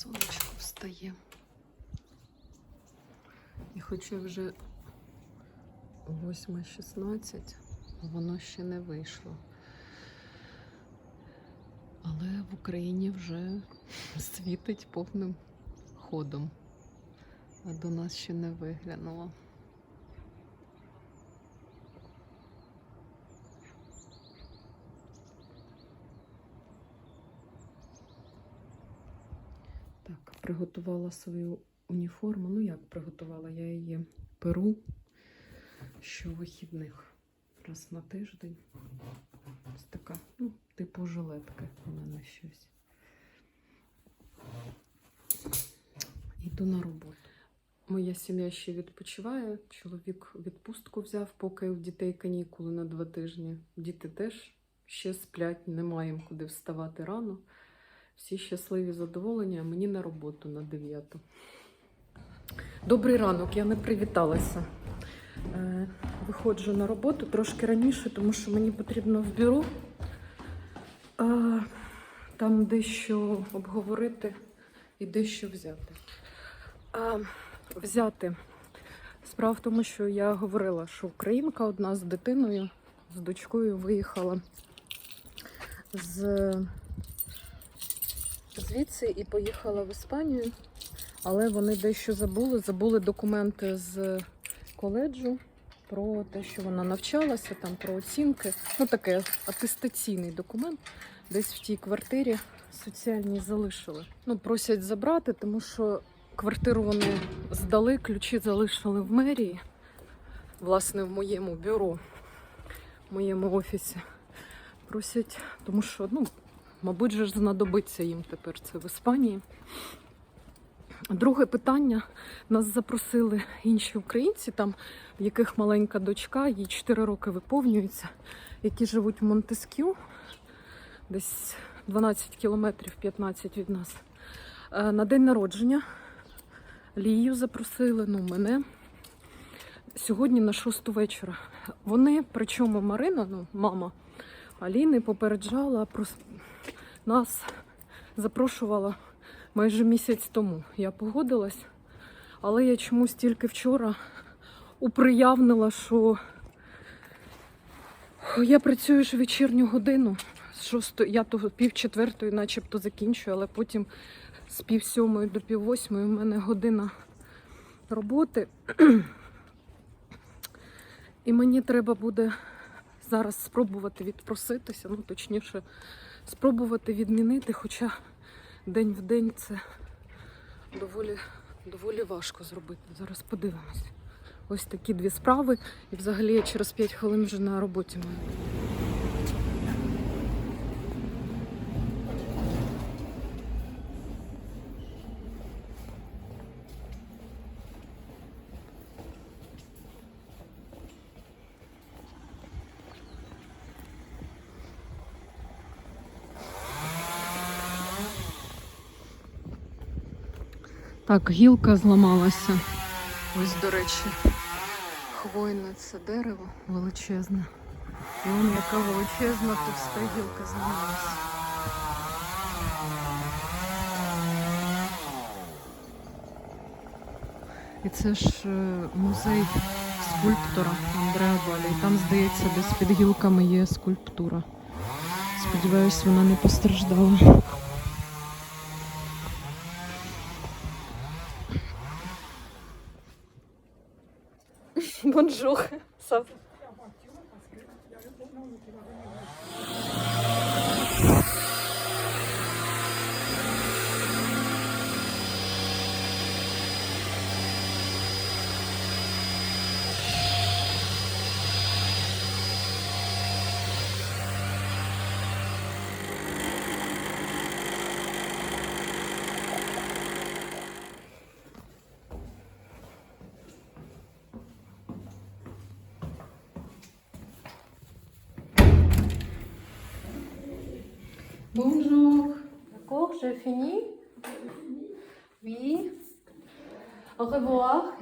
сонечко встає. І хоча вже 8.16, воно ще не вийшло. Але в Україні вже світить повним ходом, а до нас ще не виглянуло. Так, приготувала свою уніформу. Ну як приготувала? Я її перу щовихідних раз на тиждень. Ось така, ну, типу жилетки у мене щось. Йду на роботу. Моя сім'я ще відпочиває. Чоловік відпустку взяв, поки у дітей канікули на два тижні. Діти теж ще сплять, немає їм куди вставати рано. Всі щасливі, задоволені, а мені на роботу на 9. Добрий ранок, я не привіталася. Е, Виходжу на роботу трошки раніше, тому що мені потрібно в бюро е, там дещо обговорити і дещо взяти. Е, Взяти. Справа в тому, що я говорила, що українка одна з дитиною, з дочкою виїхала з звідси і поїхала в Іспанію, але вони дещо забули. Забули документи з коледжу про те, що вона навчалася, там про оцінки. Ну, таке атестаційний документ. Десь в тій квартирі соціальній залишили. Ну, просять забрати, тому що квартиру вони здали, ключі залишили в мерії, власне, в моєму бюро, в моєму офісі. Просять, тому що, ну, Мабуть, же знадобиться їм тепер це в Іспанії. Друге питання. Нас запросили інші українці, там, в яких маленька дочка, їй 4 роки виповнюється, які живуть в Монтескю, десь 12 кілометрів 15 від нас. Е, На день народження Лію запросили, ну мене. Сьогодні на 6 вечора. Вони, причому Марина, ну, мама Аліни, попереджала про нас запрошувала майже місяць тому. Я погодилась, але я чомусь тільки вчора уприявнила, що я працюю ж вечірню годину. З. Я то пів четвертої начебто закінчую, але потім з пів сьомої до пів восьмої у мене година роботи. І мені треба буде зараз спробувати відпроситися, ну точніше, спробувати відмінити, хоча день в день це доволі, доволі важко зробити. Зараз подивимось. Ось такі дві справи. І взагалі я через 5 хвилин вже на роботі маю. Так, гілка зламалася. Ось, до речі, хвойне це дерево величезне. І вон яка величезна товста гілка зламалася. І це ж е, музей скульптора Андреа Балі. І там, здається, десь під гілками є скульптура. Сподіваюсь, вона не постраждала. bonjour, sabe? je finis Oui. Au revoir.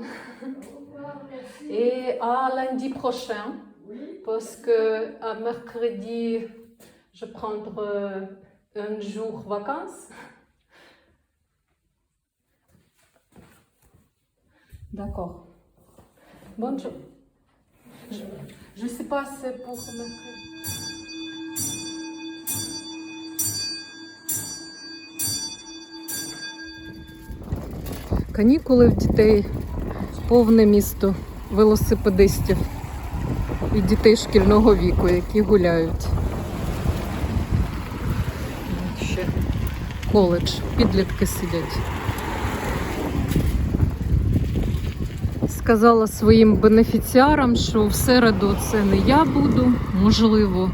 Et à lundi prochain, parce que à mercredi, je prendrai un jour vacances. D'accord. Bonjour. Je ne sais pas, c'est pour mercredi. Канікули в дітей повне місто велосипедистів і дітей шкільного віку, які гуляють. Ще коледж, підлітки сидять. Сказала своїм бенефіціарам, що в середу це не я буду, можливо,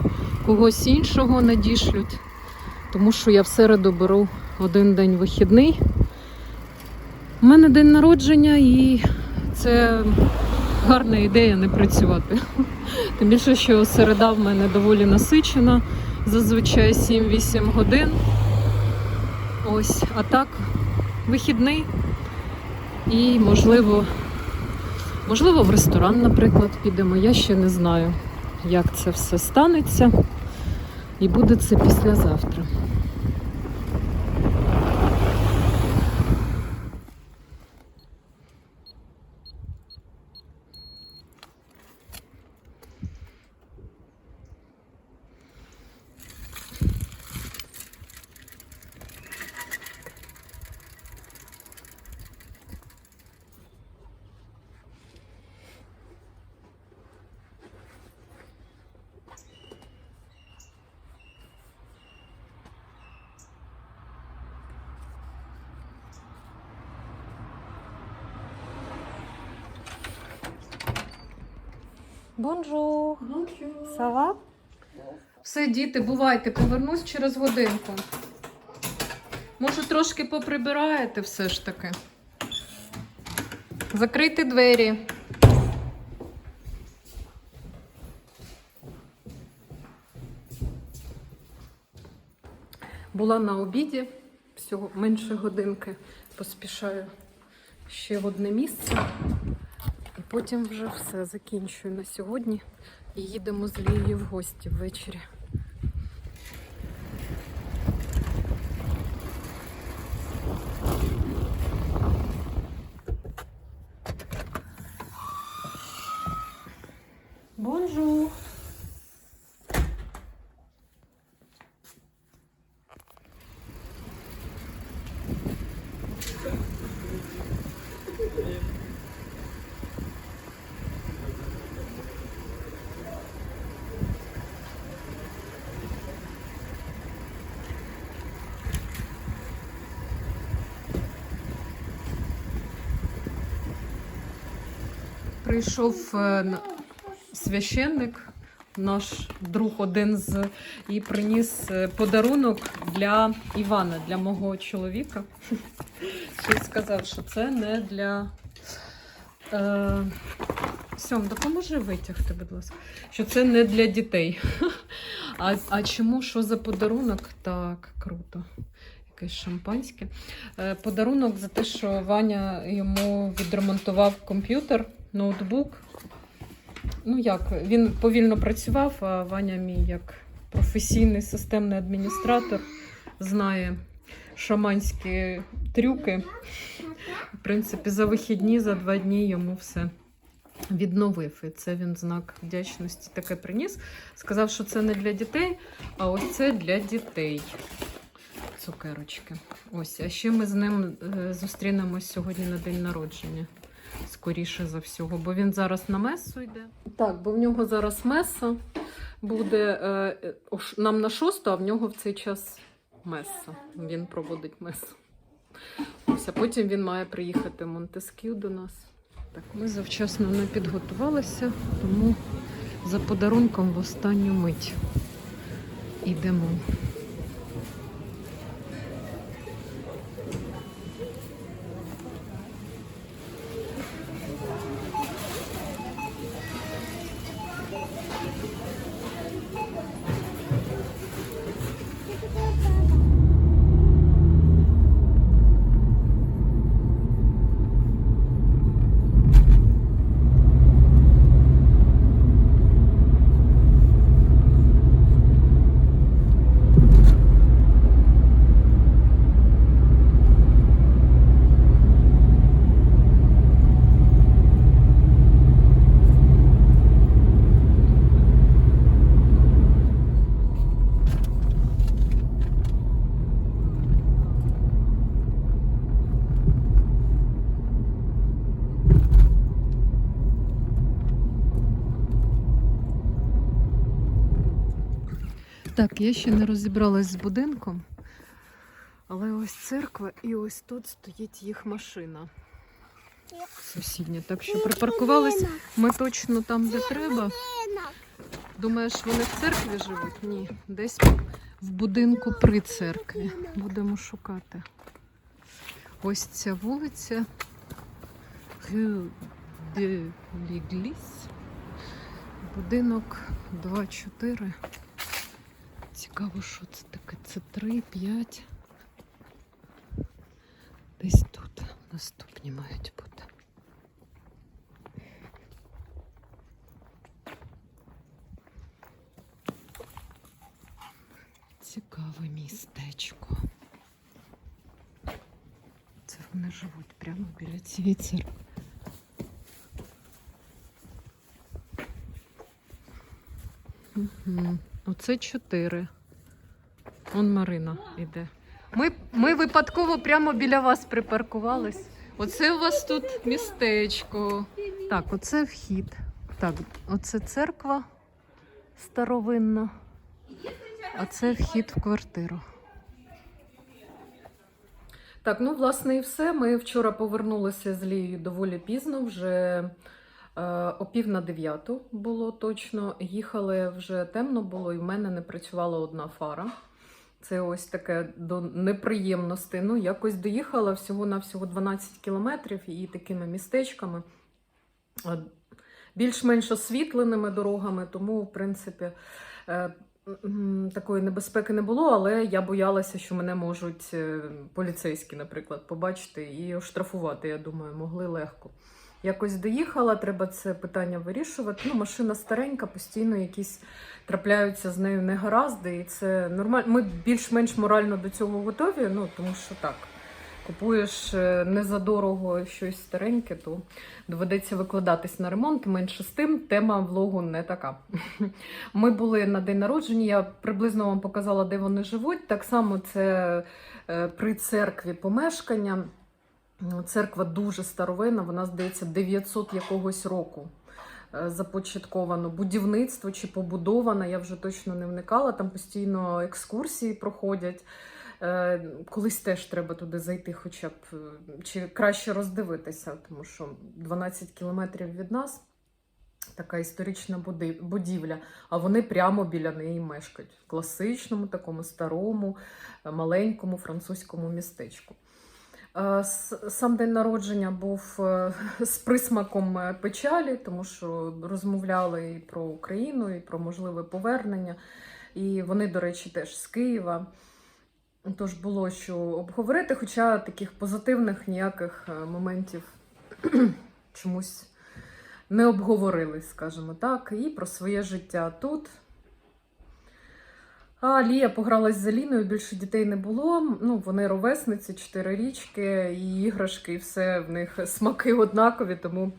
когось іншого надішлють, тому що я в середу беру один день вихідний. У мене день народження і це гарна ідея не працювати. Тим більше, що середа в мене доволі насичена, зазвичай 7-8 годин. Ось, а так, вихідний і можливо. Можливо, в ресторан, наприклад, підемо. Я ще не знаю, як це все станеться. І буде це післязавтра. Бонжур! Сава? Все, діти, бувайте, повернусь через годинку. Може, трошки поприбираєте все ж таки. Закрийте двері. Була на обіді, всього менше годинки. Поспішаю ще в одне місце. Потім вже все закінчую на сьогодні. І їдемо з Лією в гості ввечері. Бонжур! Прийшов е, священник, наш друг один з і приніс е, подарунок для Івана, для мого чоловіка. Й сказав, що це не для. Е, Сьом, допоможи витягти, будь ласка. Що це не для дітей. А, а чому що за подарунок? Так, круто. Якесь шампанське. Е, Подарунок за те, що Ваня йому відремонтував комп'ютер, ноутбук. Ну як, він повільно працював, а Ваня мій як професійний системний адміністратор знає шаманські трюки. В принципі, за вихідні, за два дні йому все відновив. І це він знак вдячності таке приніс. Сказав, що це не для дітей, а ось це для дітей. Цукерочки. Ось, а ще ми з ним е, зустрінемось сьогодні на день народження. Скоріше за всього, бо він зараз на месу йде. Так, бо в нього зараз меса буде е, нам на шосту, а в нього в цей час меса. Він проводить месу. Ось, а потім він має приїхати в Монтескю до нас. Так, ми завчасно не підготувалися, тому за подарунком в останню мить йдемо. Так, я ще не розібралась з будинком, але ось церква і ось тут стоїть їх машина. Сусідня. Так що припаркувались ми точно там, де треба. Думаєш, вони в церкві живуть? Ні, десь в будинку при церкві. Будемо шукати. Ось ця вулиця. De l'Église. Будинок 2-4. Цікаво, що це таке. Це 3, 5. Десь тут наступні мають бути. Цікаве містечко. Це вони живуть прямо біля цієї церкви. Угу. Оце чотири. Он Марина іде. Ми, ми випадково прямо біля вас припаркувались. Оце у вас тут містечко. Так, оце вхід. Так, оце церква старовинна, а це вхід в квартиру. Так, ну власне і все. Ми вчора повернулися з Лією доволі пізно, вже е, о пів на дев'яту було точно. Їхали вже темно було, і в мене не працювала одна фара. Це ось таке до неприємностей. Ну, якось доїхала всього на всього 12 кілометрів і такими містечками, більш-менш освітленими дорогами, тому, в принципі, е, такої небезпеки не було, але я боялася, що мене можуть е, поліцейські, наприклад, побачити і оштрафувати. Я думаю, могли легко. Якось доїхала, треба це питання вирішувати. Ну, машина старенька, постійно якісь трапляються з нею негаразди, і це нормально. Ми більш-менш морально до цього готові, ну тому що так. Купуєш е, не за дорого щось стареньке, то доведеться викладатись на ремонт. Менше з тим, тема влогу не така. Ми були на день народження, я приблизно вам показала, де вони живуть. Так само це е, при церкві помешкання. Церква дуже старовинна, вона, здається, 900 якогось року е, започатковано. Будівництво чи побудована, я вже точно не вникала. Там постійно екскурсії проходять. Е, Колись теж треба туди зайти, хоча б е, чи краще роздивитися, тому що 12 кілометрів від нас така історична будівля, а вони прямо біля неї мешкають в класичному, такому старому, маленькому французькому містечку. Е, Сам день народження був е, з присмаком е, печалі, тому що розмовляли і про Україну, і про можливе повернення. І вони, до речі, теж з Києва. Тож було що обговорити, хоча таких позитивних ніяких моментів чомусь не обговорили, скажімо так, і про своє життя тут. А Лія погралась з Аліною, більше дітей не було. Ну, вони ровесниці, чотирирічки, і іграшки, і все в них смаки однакові, тому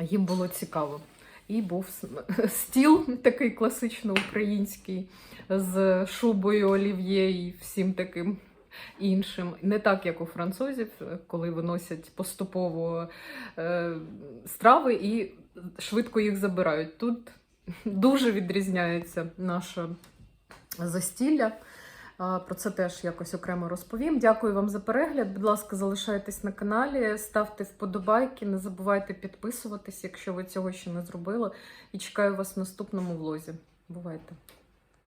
їм було цікаво. І був стіл такий класично український з шубою олів'є і всім таким іншим. Не так, як у французів, коли виносять поступово е, страви і швидко їх забирають. Тут дуже відрізняється наша застілля. Про це теж якось окремо розповім. Дякую вам за перегляд. Будь ласка, залишайтесь на каналі, ставте вподобайки, не забувайте підписуватись, якщо ви цього ще не зробили. І чекаю вас в наступному влозі. Бувайте!